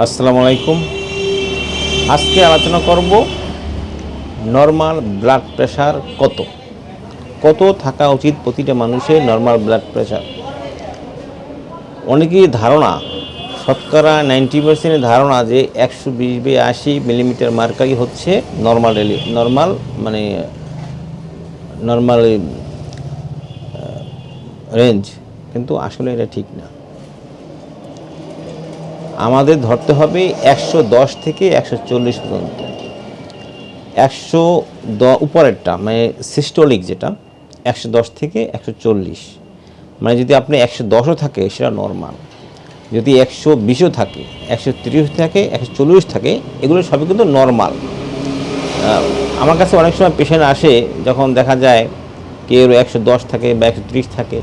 আসসালামু আলাইকুম। আজকে আলোচনা করব নর্মাল ব্লাড প্রেশার কত? কত থাকা উচিত প্রতিটা মানুষের নর্মাল ব্লাড প্রেশার অনেকেরই ধারণা, শতকরা নাইনটি পার্সেন্টের ধারণা যে একশো বিশ বে আশি মিলিমিটার মার্কারি হচ্ছে নর্মাল নর্মাল মানে নর্মাল রেঞ্জ কিন্তু আসলে এটা ঠিক না। আমাদের ধরতে হবে একশো দশ থেকে একশো চল্লিশ পর্যন্ত। একশো দ, উপরেরটা মানে সিস্টোলিক যেটা, একশো দশ থেকে একশো চল্লিশ। মানে যদি আপনি একশো দশও থাকে, সেটা নর্মাল যদি একশো বিশও থাকে, একশো তিরিশ থাকে, একশো চল্লিশ থাকে, এগুলো সবই কিন্তু নর্মাল আমার কাছে অনেক সময় পেশেন্ট আসে, যখন দেখা যায় কেউ একশো দশ থাকে বা একশো ত্রিশ থাকে।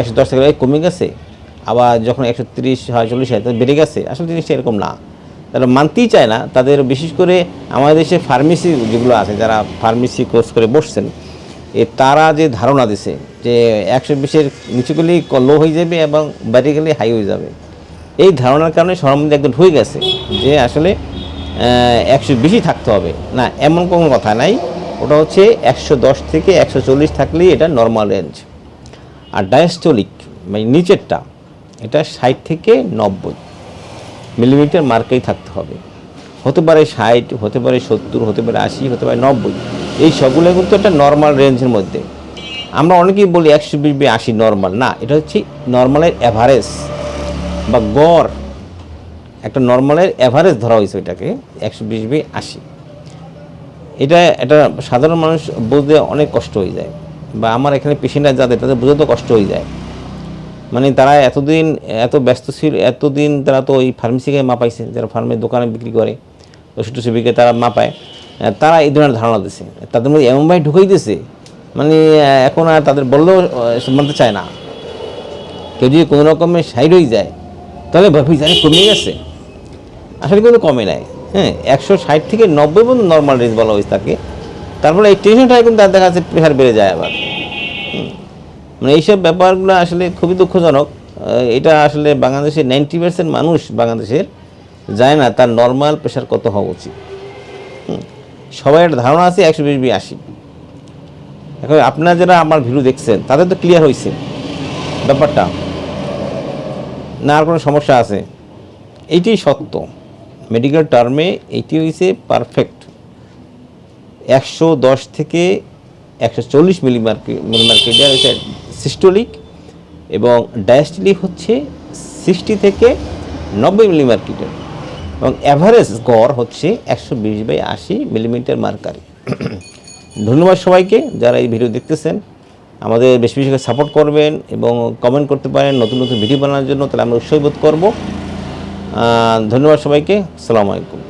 একশো দশ থেকে কমে গেছে আবার যখন একশো তিরিশ হয়, চল্লিশ হয়, তাদের বেড়ে গেছে। আসলে জিনিসটা এরকম না। তারা মানতেই চায় না। তাদের বিশেষ করে আমাদের দেশে ফার্মেসি যেগুলো আছে, যারা ফার্মেসি কোর্স করে বসছেন, এ তারা যে ধারণা দিছে যে একশো বিশের নিচু গেলেই লো হয়ে যাবে এবং বাইরে গেলে হাই হয়ে যাবে। এই ধারণার কারণে সবার মধ্যে একদম ঢুকে গেছে যে আসলে একশো বেশি থাকতে হবে। না, এমন কোনো কথা নাই। ওটা হচ্ছে একশো দশ থেকে একশো চল্লিশ থাকলেই এটা নর্মাল রেঞ্জ আর ডায়াস্টোলিক মানে নিচেরটা এটা ষাট থেকে নব্বই মিলিমিটার মার্কেই থাকতে হবে। হতে পারে ষাট, হতে পারে সত্তর, হতে পারে আশি, হতে পারে নব্বই। এই সবগুলো কিন্তু একটা নর্মাল রেঞ্জের মধ্যে। আমরা অনেকেই বলি একশো বিশ বি আশি নর্মাল না, এটা হচ্ছে নর্মালের অ্যাভারেজ বা গড়। একটা নর্মালের অ্যাভারেজ ধরা হয়েছে ওইটাকে, একশো বিশ বি আশি। এটা এটা সাধারণ মানুষ বুঝতে অনেক কষ্ট হয়ে যায় বা আমার এখানে পেশেন্টরা যাদের, তাদের বুঝতে কষ্ট হয়ে যায়। মানে তারা এতদিন, এত ব্যস্ত ছিল, এতদিন তারা তো ওই ফার্মেসিকে মাপাইছে, যারা ফার্মের দোকানে বিক্রি করে ওষুধ টষুবিকে তারা মাপায়। তারা এই ধরনের ধারণা দিছে। তাদের মধ্যে এমনভাবে ঢুকেই দিছে মানে এখন আর তাদের বললেও মানতে চায় না। কেউ যদি কোনো রকমে সাইড হয়ে যায়, তাহলে ভাবি জানি কমে গেছে। আসলে কিন্তু কমে নাই। হ্যাঁ একশো ষাট থেকে নব্বই পর্যন্ত নর্মাল রেঞ্জ বলা হয়েছে তাকে। তারপরে এই টেনশনটা কিন্তু তার দেখা যাচ্ছে প্রেশার বেড়ে যায় আবার। মানে এইসব ব্যাপারগুলো আসলে খুবই দুঃখজনক। এটা আসলে বাংলাদেশের নাইনটি পার্সেন্ট মানুষ বাংলাদেশের যায় না তার নর্মাল প্রেশার কত হওয়া উচিত। সবাই একটা ধারণা আছে একশো বিশ বি আশি। এখন আপনারা যারা আমার ভিডিও দেখছেন, তাদের তো ক্লিয়ার হয়েছে ব্যাপারটা। না আর কোনো সমস্যা আছে। এইটাই সত্য। মেডিকেল টার্মে এইটি হয়েছে পারফেক্ট একশো দশ থেকে একশো চল্লিশ মিলিমার্কে মিলিমার্কেডিয়ার হচ্ছে সিস্টোলিক এবং ডায়াস্টোলিক হচ্ছে সিক্সটি থেকে নব্বই মিলিমার্কেটের এবং অ্যাভারেজ গড় হচ্ছে একশো বিশ বাই আশি মিলিমিটার মার্কারি ধন্যবাদ সবাইকে যারা এই ভিডিও দেখতেছেন। আমাদের বেশি বেশি সাপোর্ট করবেন এবং কমেন্ট করতে পারেন, নতুন নতুন ভিডিও বানানোর জন্য, তাহলে আমরা উৎসাহ বোধ করব ধন্যবাদ সবাইকে। আসসালামু আলাইকুম।